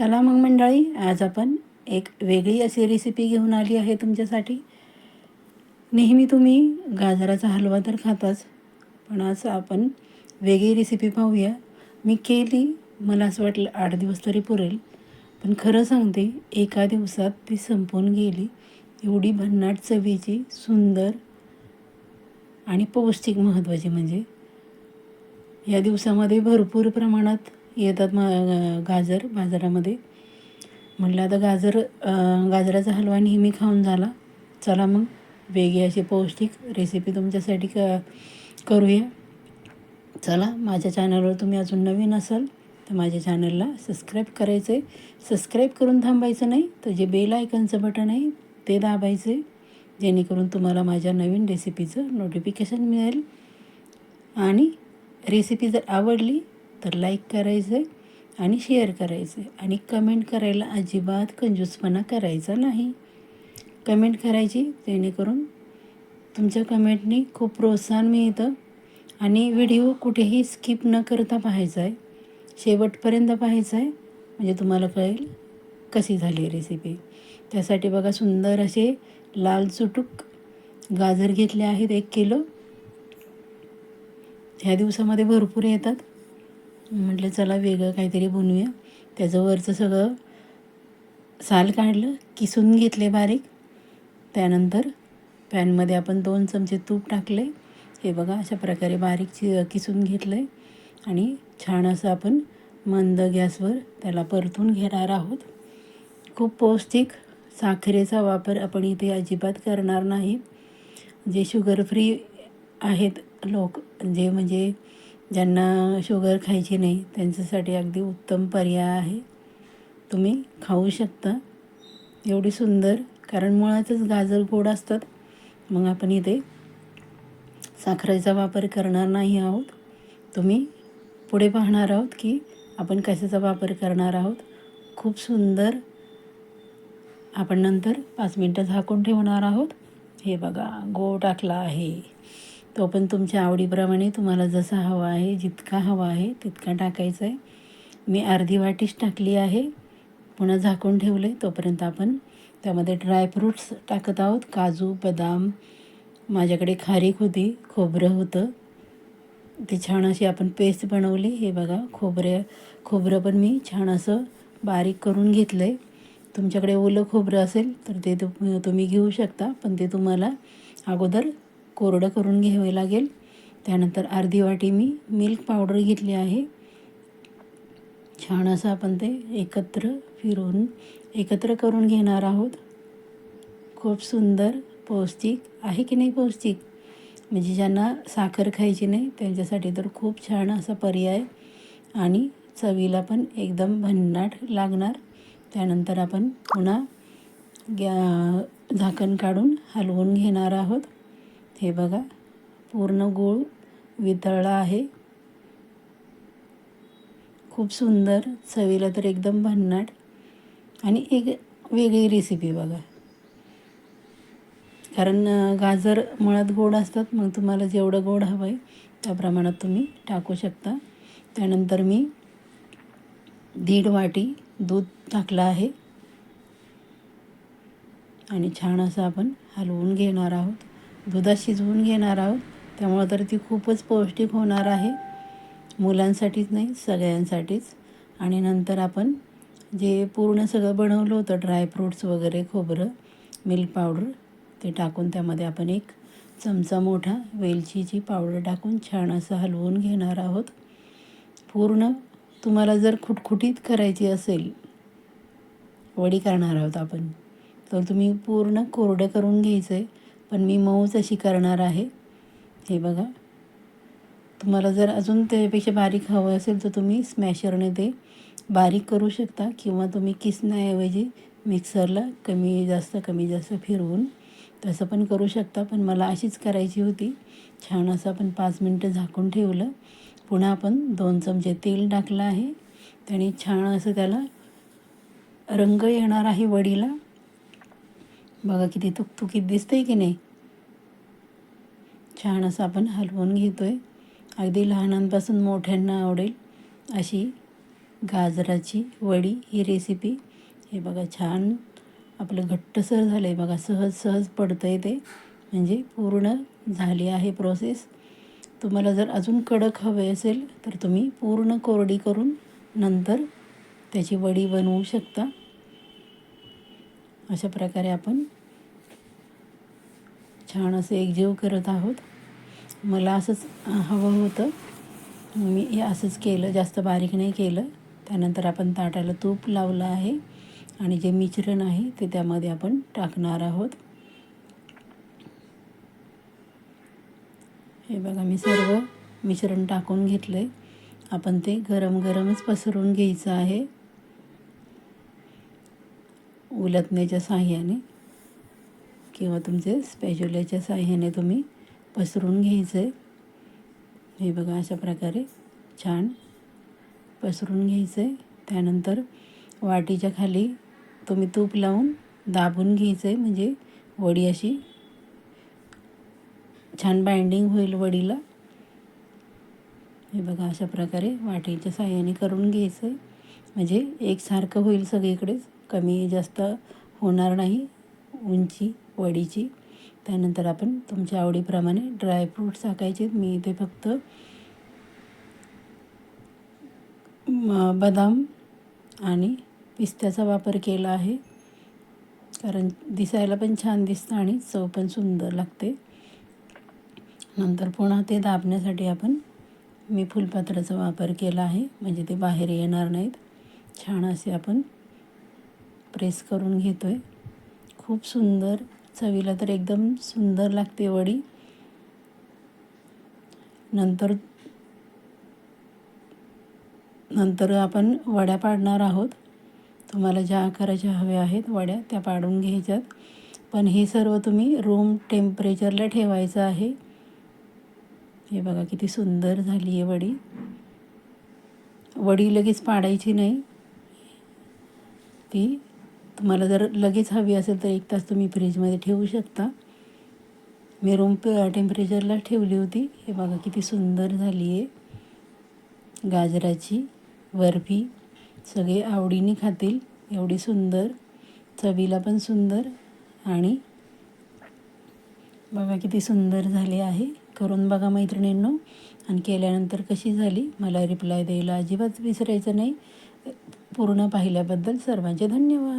चला मग मंडळी आज आपण एक वेगळी अशी रेसिपी घेऊन आली आहे तुमच्यासाठी. नेहमी तुम्ही गाजराचा हलवा तर खाताच पण आज आपण वेगळी रेसिपी पाहूया. मी केली मला असं वाटलं आठ दिवस तरी पुरेल पण खरं सांगते एका दिवसात ती संपून गेली. एवढी भन्नाट चवीची सुंदर आणि पौष्टिक महत्त्वाची म्हणजे. या दिवसामध्ये भरपूर प्रमाणात येतात म गाजर बाजारामध्ये. म्हटलं आता गाजर गाजराचा हलवा नेहमी खाऊन झाला. चला मग वेगळी अशी पौष्टिक रेसिपी तुमच्यासाठी क करूया. चला माझ्या चॅनलवर तुम्ही अजून नवीन असाल तर माझ्या चॅनलला सबस्क्राईब करायचं आहे सबस्क्राईब करून थांबायचं नाही तर जे बेल आयकनचं बटन आहे ते दाबायचे जेणेकरून तुम्हाला माझ्या नवीन रेसिपीचं नोटिफिकेशन मिळेल. आणि रेसिपी जर आवडली तर लाईक करायचं आहे आणि शेअर करायचं आहे आणि कमेंट करायला अजिबात कंजूसपणा करायचा नाही. कमेंट करायची जेणेकरून तुमच्या कमेंटनी खूप प्रोत्साहन मिळतं आणि व्हिडिओ कुठेही स्किप न करता पाहायचा आहे शेवटपर्यंत पाहायचा आहे म्हणजे तुम्हाला कळेल कशी झाली रेसिपी त्यासाठी बघा सुंदर असे लाल चुटूक गाजर घेतले आहेत एक किलो. ह्या दिवसामध्ये भरपूर येतात. म्हटलं चला वेगळं काहीतरी बनवूया. त्याचं वरचं सगळं साल काढलं किसून घेतले बारीक. त्यानंतर पॅनमध्ये आपण दोन चमचे तूप टाकले हे बघा अशा प्रकारे बारीक चि किसून घेतलं आहे आणि छान असं आपण मंद गॅसवर त्याला परतून घेणार आहोत. खूप पौष्टिक साखरेचा वापर आपण इथे अजिबात करणार नाही. जे शुगर फ्री आहेत लोक जे म्हणजे ज्यांना शुगर खायची नाही त्यांच्यासाठी अगदी उत्तम पर्याय आहे. तुम्ही खाऊ शकता. एवढी सुंदर कारण मुळातच गाजर गोड असतात. मग आपण इथे साखरेचा वापर करणार नाही आहोत. तुम्ही पुढे पाहणार आहोत की आपण कशाचा वापर करणार आहोत. खूप सुंदर. आपण नंतर पाच मिनटं झाकून ठेवणार आहोत. हे बघा गो टाकला आहे. तो पण तुमच्या आवडीप्रमाणे तुम्हाला जसा हवा आहे जितका हवा आहे तितका टाकायचा आहे. मी अर्धी वाटीच टाकली आहे. पुन्हा झाकून ठेवलं. आहे तोपर्यंत आपण त्यामध्ये ड्रायफ्रूट्स टाकत आहोत. काजू बदाम माझ्याकडे खारीक होती. खोबरं होतं. ती छान अशी आपण पेस्ट बनवली. हे बघा खोबरे खोबरं पण मी छान असं बारीक करून घेतलं आहे तुमच्याकडे ओलं खोबरं असेल तर ते तुम्ही घेऊ शकता. पण ते तुम्हाला अगोदर कोरडं करून घ्यावे लागेल. त्यानंतर अर्धी वाटी मी मिल्क पावडर घेतली आहे. छान असं आपण ते एकत्र फिरून एकत्र करून घेणार आहोत. खूप सुंदर पौष्टिक आहे की नाही पौष्टिक? म्हणजे ज्यांना साखर खायची नाही त्यांच्यासाठी तर खूप छान असा पर्याय आणि चवीला पण एकदम भन्नाट लागणार. त्यानंतर आपण पुन्हा गॅ झाकण काढून हलवून घेणार आहोत. हे बघा. पूर्ण गूळ वितळला आहे. खूप सुंदर चवीला तर एकदम भन्नाट. आणि एक वेगळी रेसिपी बघा. कारण गाजर मुळात गोड असतात मग तुम्हाला जेवढं गोड हवं आहे त्या प्रमाणात तुम्ही टाकू शकता. त्यानंतर मी दीड वाटी दूध टाकलं आहे. आणि छान असं आपण हलवून घेणार आहोत. दुधात शिजवून घेणार आहोत. त्यामुळं तर ती खूपच पौष्टिक होणार आहे. मुलांसाठीच नाही सगळ्यांसाठीच. आणि नंतर आपण जे पूर्ण सगळं बनवलं होतं ड्रायफ्रूट्स वगैरे खोबरं मिल्क पावडर ते टाकून त्यामध्ये आपण एक चमचा मोठा वेलचीची पावडर टाकून छान असं हलवून घेणार आहोत. पूर्ण तुम्हाला जर खुटखुटीत करायची असेल वडी करणार आहोत आपण तर तुम्ही पूर्ण कोरडं करून घ्यायचं आहे पण मी मऊच अशी करणार आहे. हे बघा. तुम्हाला जर अजून त्यापेक्षा बारीक हवं असेल तर तुम्ही स्मॅशरने ते बारीक करू शकता किंवा तुम्ही किसण्याऐवजी मिक्सरला कमी जास्त कमी जास्त फिरवून तसं पण करू शकता. पण मला अशीच करायची होती. छान असं आपण पाच मिनटं झाकून ठेवलं. पुन्हा आपण दोन चमचे तेल टाकलं आहे. त्याने छान असं त्याला रंग येणार आहे वडीला. बघा किती तुकतुकीत दिसतंय की नाही. छान असं आपण हलवून घेतो आहे अगदी लहानांपासून मोठ्यांना आवडेल अशी गाजराची वडी ही रेसिपी हे बघा छान आपलं घट्टसर झालं आहे बघा. सहज सहज पडतं आहे ते. म्हणजे पूर्ण झाली आहे प्रोसेस तुम्हाला जर अजून कडक हवे असेल तर तुम्ही पूर्ण कोरडी करून नंतर त्याची वडी बनवू शकता. अशा प्रकारे आपण छान असं एकजीव करत आहोत. मला असंच हवं होतं. मी हे असंच केलं जास्त बारीक नाही केलं. त्यानंतर आपण ताटाला तूप लावलं आहे आणि जे मिश्रण आहे ते त्यामध्ये आपण टाकणार आहोत. हे बघा मी सर्व मिश्रण टाकून घेतलं आहे आपण ते गरम गरमच पसरून घ्यायचं आहे. उलटण्याच्या साह्याने किंवा तुमचे स्पॅज्युल्याच्या साह्याने तुम्ही पसरून घ्यायचं आहे हे बघा अशा प्रकारे छान पसरून घ्यायचं आहे त्यानंतर वाटीच्या खाली तुम्ही तूप लावून दाबून घ्यायचं आहे म्हणजे वडी अशी छान बाइंडिंग होईल वडीला. हे बघा अशा प्रकारे वाटीच्या साह्याने करून घ्यायचं आहे म्हणजे एकसारखं होईल सगळीकडेच. कमी जास्त होणार नाही उंची वडीची. त्यानंतर आपण तुमच्या आवडीप्रमाणे ड्रायफ्रूट्स टाकायचे मी इथे फक्त बदाम आणि पिस्त्याचा वापर केला आहे. कारण दिसायला पण छान दिसतं आणि चव पण सुंदर लागते. नंतर पुन्हा ते दाबण्यासाठी आपण मी फुलपात्राचा वापर केला आहे. म्हणजे ते बाहेर येणार नाहीत. छान असे आपण प्रेस करून घेतो आहे खूप सुंदर चवीला तर एकदम सुंदर लागते वडी. नंतर नंतर आपण वड्या पाडणार आहोत. तुम्हाला ज्या आकाराच्या हव्या आहेत वड्या त्या पाडून घ्यायच्यात. पण हे सर्व तुम्ही रूम टेम्परेचरला ठेवायचं आहे. हे बघा किती सुंदर झाली आहे वडी. वडी लगेच पाडायची नाही. ती तुम्हाला जर लगेच हवी असेल तर एक तास तुम्ही फ्रीजमध्ये ठेवू शकता. मी रूम टेम्परेचरला ठेवली होती. हे बघा किती सुंदर झाली आहे गाजराची बर्फी सगळे आवडीने खातील. एवढी सुंदर. चवीला पण सुंदर. आणि बघा किती सुंदर झाली आहे. करून बघा मैत्रिणींनो. आणि केल्यानंतर कशी झाली? मला रिप्लाय द्यायला अजिबात विसरायचं नाही. पूर्ण पाहिल्याबद्दल सर्वांचे धन्यवाद.